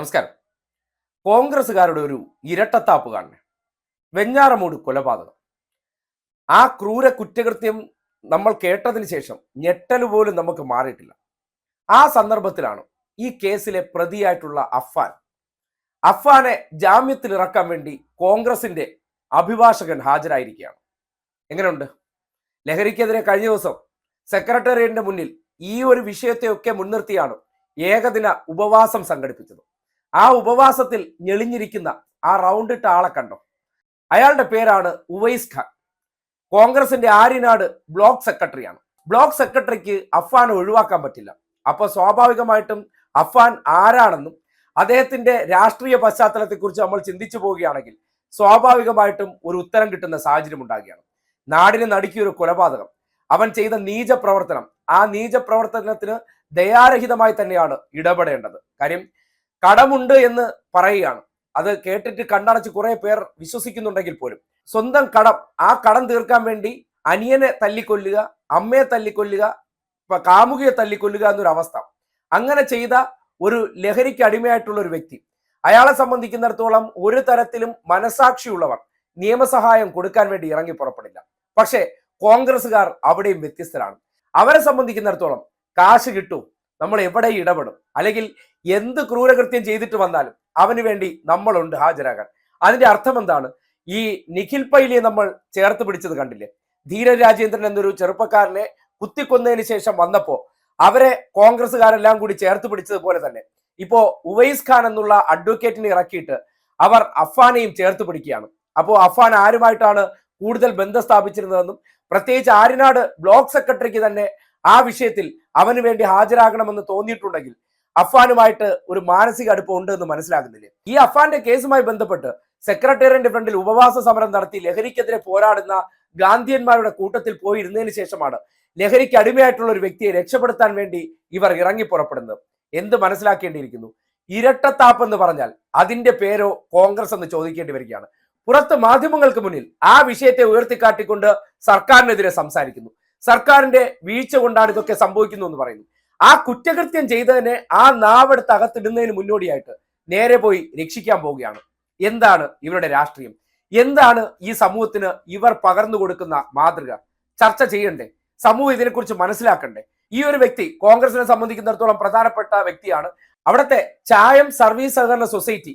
നമസ്കാരം. കോൺഗ്രസ്സുകാരുടെ ഒരു ഇരട്ടത്താപ്പ് കാണണേ. വെഞ്ഞാറമൂട് കൊലപാതകം. ആ ക്രൂര കുറ്റകൃത്യം നമ്മൾ കേട്ടതിന് ശേഷം ഞെട്ടൽ പോലും നമുക്ക് മാറിയിട്ടില്ല. ആ സന്ദർഭത്തിലാണ് ഈ കേസിലെ പ്രതിയായിട്ടുള്ള അഫ്ഫാൻ. അഫ്ഫാനെ ജാമ്യത്തിൽ ഇറക്കാൻ വേണ്ടി കോൺഗ്രസിന്റെ അഭിഭാഷകൻ ഹാജരായിരിക്കുകയാണ്. എങ്ങനെയുണ്ട്? ലഹരിക്കെതിരെ കഴിഞ്ഞ ദിവസം സെക്രട്ടേറിയറ്റിന്റെ മുന്നിൽ ഈ ഒരു വിഷയത്തെയൊക്കെ മുൻനിർത്തിയാണ് ഏകദിന ഉപവാസം സംഘടിപ്പിച്ചത്. ആ ഉപവാസത്തിൽ ഞെളിഞ്ഞിരിക്കുന്ന ആ റൗണ്ട് ഇട്ട ആളെ കണ്ടോ? അയാളുടെ പേരാണ് ഉവൈസ് ഖാൻ. കോൺഗ്രസിന്റെ ആര്യനാട് ബ്ലോക്ക് സെക്രട്ടറിയാണ്. ബ്ലോക്ക് സെക്രട്ടറിക്ക് അഫ്ഫാനെ ഒഴിവാക്കാൻ പറ്റില്ല. അപ്പൊ സ്വാഭാവികമായിട്ടും അഫ്ഫാൻ ആരാണെന്നും അദ്ദേഹത്തിന്റെ രാഷ്ട്രീയ പശ്ചാത്തലത്തെക്കുറിച്ച് നമ്മൾ ചിന്തിച്ചു പോവുകയാണെങ്കിൽ സ്വാഭാവികമായിട്ടും ഒരു ഉത്തരം കിട്ടുന്ന സാഹചര്യം ഉണ്ടാകുകയാണ് നാടിന് നടുക്കിയ ഒരു കൊലപാതകം. അവൻ ചെയ്ത നീച പ്രവർത്തനം ആ നീച പ്രവർത്തനത്തിന് ദയാരഹിതമായി തന്നെയാണ് ഇടപെടേണ്ടത്. കാര്യം കടമുണ്ട് എന്ന് പറയുകയാണ്. അത് കേട്ടിട്ട് കണ്ടടച്ച് കുറെ പേർ വിശ്വസിക്കുന്നുണ്ടെങ്കിൽ പോലും. സ്വന്തം കടം ആ കടം തീർക്കാൻ വേണ്ടി അനിയനെ തല്ലിക്കൊല്ലുക അമ്മയെ തല്ലിക്കൊല്ലുക കാമുകിയെ തല്ലിക്കൊല്ലുക എന്നൊരു അവസ്ഥ. അങ്ങനെ ചെയ്ത ഒരു ലഹരിക്ക് അടിമയായിട്ടുള്ള ഒരു വ്യക്തി. അയാളെ സംബന്ധിക്കുന്നിടത്തോളം ഒരു തരത്തിലും മനസാക്ഷിയുള്ളവർ നിയമസഹായം കൊടുക്കാൻ വേണ്ടി ഇറങ്ങി പുറപ്പെടില്ല. പക്ഷേ കോൺഗ്രസ്സുകാർ അവിടെയും വ്യത്യസ്തരാണ്. അവരെ സംബന്ധിക്കുന്നിടത്തോളം കാശ് കിട്ടും നമ്മൾ എവിടെ ഇടപെടും. അല്ലെങ്കിൽ എന്ത് ക്രൂരകൃത്യം ചെയ്തിട്ട് വന്നാലും അവന് വേണ്ടി നമ്മളുണ്ട് ഹാജരാകാൻ. അതിന്റെ അർത്ഥം എന്താണ്? ഈ നിഖിൽ പൈലിയെ നമ്മൾ ചേർത്ത് പിടിച്ചത് കണ്ടില്ലേ? ധീരരാജേന്ദ്രൻ എന്നൊരു ചെറുപ്പക്കാരനെ കുത്തിക്കൊന്നതിന് ശേഷം വന്നപ്പോ അവരെ കോൺഗ്രസ്സുകാരെല്ലാം കൂടി ചേർത്ത് പിടിച്ചതുപോലെ തന്നെ. ഇപ്പോ ഉവൈസ് ഖാൻ എന്നുള്ള അഡ്വക്കേറ്റിനെ ഇറക്കിയിട്ട് അവർ അഫാനെയും ചേർത്ത് പിടിക്കുകയാണ്. അപ്പോൾ അഫാൻ ആരുമായിട്ടാണ് കൂടുതൽ ബന്ധം സ്ഥാപിച്ചിരുന്നതെന്നും പ്രത്യേകിച്ച് ആര്യനാട് ബ്ലോക്ക് സെക്രട്ടറിക്ക് തന്നെ ആ വിഷയത്തിൽ അവന് വേണ്ടി ഹാജരാകണമെന്ന് തോന്നിയിട്ടുണ്ടെങ്കിൽ അഫാനുമായിട്ട് ഒരു മാനസിക അടുപ്പം ഉണ്ട് എന്ന് മനസ്സിലാകുന്നില്ലേ. ഈ അഫാന്റെ കേസുമായി ബന്ധപ്പെട്ട് സെക്രട്ടേറിയറ്റിന്റെ ഫ്രണ്ടിൽ ഉപവാസ സമരം നടത്തി ലഹരിക്കെതിരെ പോരാടുന്ന ഗാന്ധിയന്മാരുടെ കൂട്ടത്തിൽ പോയി ഇരുന്നതിന് ശേഷമാണ് ലഹരിക്ക് അടിമയായിട്ടുള്ള ഒരു വ്യക്തിയെ രക്ഷപ്പെടുത്താൻ വേണ്ടി ഇവർ ഇറങ്ങി പുറപ്പെടുന്നത്. എന്ത് മനസ്സിലാക്കേണ്ടിയിരിക്കുന്നു? ഇരട്ടത്താപ്പ് എന്ന് പറഞ്ഞാൽ അതിന്റെ പേരോ കോൺഗ്രസ് എന്ന് ചോദിക്കേണ്ടി വരികയാണ്. പുറത്ത് മാധ്യമങ്ങൾക്ക് മുന്നിൽ ആ വിഷയത്തെ ഉയർത്തിക്കാട്ടിക്കൊണ്ട് സർക്കാരിനെതിരെ സംസാരിക്കുന്നു. സർക്കാരിന്റെ വീഴ്ച കൊണ്ടാണ് ഇതൊക്കെ സംഭവിക്കുന്നു എന്ന് പറയുന്നു. ആ കുറ്റകൃത്യം ചെയ്തതിനെ ആ നാവെടുത്ത് അകത്തിടുന്നതിന് മുന്നോടിയായിട്ട് നേരെ പോയി രക്ഷിക്കാൻ പോവുകയാണ്. എന്താണ് ഇവരുടെ രാഷ്ട്രീയം? എന്താണ് ഈ സമൂഹത്തിന് ഇവർ പകർന്നു കൊടുക്കുന്ന മാതൃക? ചർച്ച ചെയ്യണ്ടേ? സമൂഹം ഇതിനെക്കുറിച്ച് മനസ്സിലാക്കണ്ടേ? ഈ ഒരു വ്യക്തി കോൺഗ്രസിനെ സംബന്ധിക്കുന്നിടത്തോളം പ്രധാനപ്പെട്ട വ്യക്തിയാണ്. അവിടുത്തെ ചായം സർവീസ് സഹകരണ സൊസൈറ്റി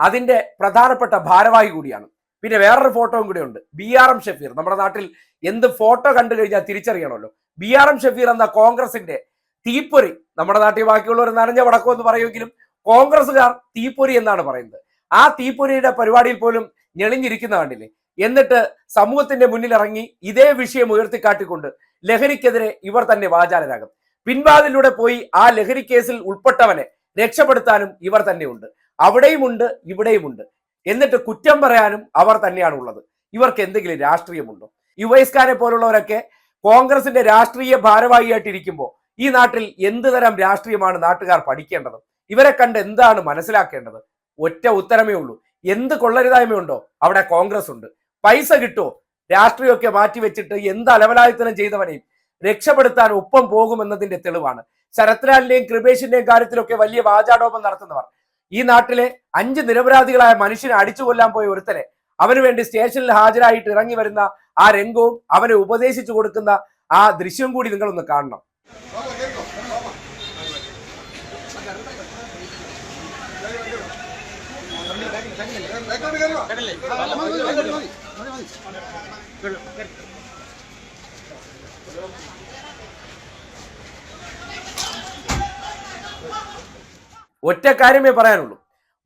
അതിന്റെ പ്രധാനപ്പെട്ട ഭാരവാഹി കൂടിയാണ്. പിന്നെ വേറൊരു ഫോട്ടോയും കൂടെ ഉണ്ട്. B R M Shafeer. നമ്മുടെ നാട്ടിൽ എന്ത് ഫോട്ടോ കണ്ടു കഴിഞ്ഞാൽ തിരിച്ചറിയണമല്ലോ. ബി ആർ എം ഷഫീർ എന്ന കോൺഗ്രസിന്റെ തീപ്പൊരി. നമ്മുടെ നാട്ടിൽ ബാക്കിയുള്ളവർ നനഞ്ഞ വടക്കോ എന്ന് പറയുമെങ്കിലും കോൺഗ്രസ്സുകാർ തീപ്പൊരി എന്നാണ് പറയുന്നത്. ആ തീപ്പൊരിയുടെ പരിപാടിയിൽ പോലും ഞെളിഞ്ഞിരിക്കുന്ന കണ്ടില്ലേ? എന്നിട്ട് സമൂഹത്തിന്റെ മുന്നിൽ ഇറങ്ങി ഇതേ വിഷയം ഉയർത്തിക്കാട്ടിക്കൊണ്ട് ലഹരിക്കെതിരെ ഇവർ തന്നെ വാചാലരാകും. പിൻവാതിലൂടെ പോയി ആ ലഹരി കേസിൽ ഉൾപ്പെട്ടവനെ രക്ഷപ്പെടുത്താനും ഇവർ തന്നെയുണ്ട്. അവിടെയുമുണ്ട് ഇവിടെയുമുണ്ട് എന്നിട്ട് കുറ്റം പറയാനും അവർ തന്നെയാണ് ഉള്ളത്. ഇവർക്ക് എന്തെങ്കിലും രാഷ്ട്രീയമുണ്ടോ? യുവൈസ് ഖാനെ പോലുള്ളവരൊക്കെ കോൺഗ്രസിന്റെ രാഷ്ട്രീയ ഭാരവാഹിയായിട്ട് ഇരിക്കുമ്പോൾ ഈ നാട്ടിൽ എന്ത് തരം രാഷ്ട്രീയമാണ് നാട്ടുകാർ പഠിക്കേണ്ടത്? ഇവരെ കണ്ട് എന്താണ് മനസ്സിലാക്കേണ്ടത്? ഒറ്റ ഉത്തരമേ ഉള്ളൂ. എന്ത് കൊള്ളരുതായ്മയുണ്ടോ അവിടെ കോൺഗ്രസ് ഉണ്ട്. പൈസ കിട്ടുമോ രാഷ്ട്രീയമൊക്കെ മാറ്റിവെച്ചിട്ട് എന്ത് അലവലായത്തിനും ചെയ്തവനെയും രക്ഷപ്പെടുത്താൻ ഒപ്പം പോകുമെന്നതിന്റെ തെളിവാണ്. ശരത്ലാലിന്റെയും കൃപേഷിന്റെയും കാര്യത്തിലൊക്കെ വലിയ വാചാടോപം നടത്തുന്നവർ. ഈ നാട്ടിലെ അഞ്ച് നിരപരാധികളായ മനുഷ്യനെ അടിച്ചു കൊല്ലാൻ പോയ ഒരുത്തനെ അവന് വേണ്ടി സ്റ്റേഷനിൽ ഹാജരായിട്ട് ഇറങ്ങി വരുന്ന ആ രംഗവും അവനെ ഉപദേശിച്ചു കൊടുക്കുന്ന ആ ദൃശ്യം കൂടി നിങ്ങളൊന്ന് കാണണം. ഒറ്റ കാര്യമേ പറയാനുള്ളൂ.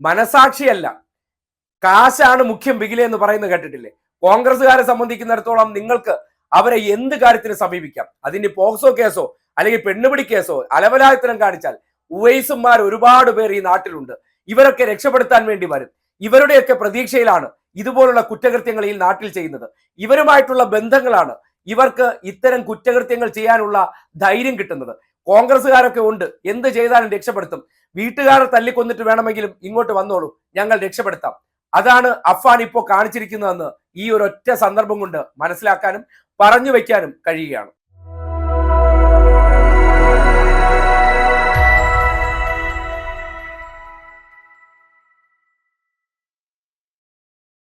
മനസാക്ഷിയല്ല. കാശാണ് മുഖ്യം ബിഗിലെ എന്ന് പറയുന്നത് കേട്ടിട്ടില്ലേ? കോൺഗ്രസ്സുകാരെ സംബന്ധിക്കുന്നിടത്തോളം നിങ്ങൾക്ക് അവരെ എന്ത് കാര്യത്തിന് സമീപിക്കാം? അതിന്റെ പോക്സോ കേസോ അല്ലെങ്കിൽ പെണ്ണുപിടി കേസോ അലവലായത്തരം കാണിച്ചാൽ ഉവൈസുമാർ ഒരുപാട് പേർ ഈ നാട്ടിലുണ്ട്. ഇവരൊക്കെ രക്ഷപ്പെടുത്താൻ വേണ്ടി വരും. ഇവരുടെയൊക്കെ പ്രതീക്ഷയിലാണ് ഇതുപോലുള്ള കുറ്റകൃത്യങ്ങൾ ഈ നാട്ടിൽ ചെയ്യുന്നത്. ഇവരുമായിട്ടുള്ള ബന്ധങ്ങളാണ് ഇവർക്ക് ഇത്തരം കുറ്റകൃത്യങ്ങൾ ചെയ്യാനുള്ള ധൈര്യം കിട്ടുന്നത്. കോൺഗ്രസ്സുകാരൊക്കെ ഉണ്ട്. എന്ത് ചെയ്താലും രക്ഷപ്പെടുത്തും. വീട്ടുകാരെ തല്ലിക്കൊന്നിട്ട് വേണമെങ്കിലും ഇങ്ങോട്ട് വന്നോളൂ. ഞങ്ങൾ രക്ഷപ്പെടുത്താം. അതാണ് അഫാൻ ഇപ്പോൾ കാണിച്ചിരിക്കുന്നതെന്ന് ഈ ഒരൊറ്റ സന്ദർഭം കൊണ്ട് മനസ്സിലാക്കാനും പറഞ്ഞു വയ്ക്കാനും കഴിയുകയാണ്.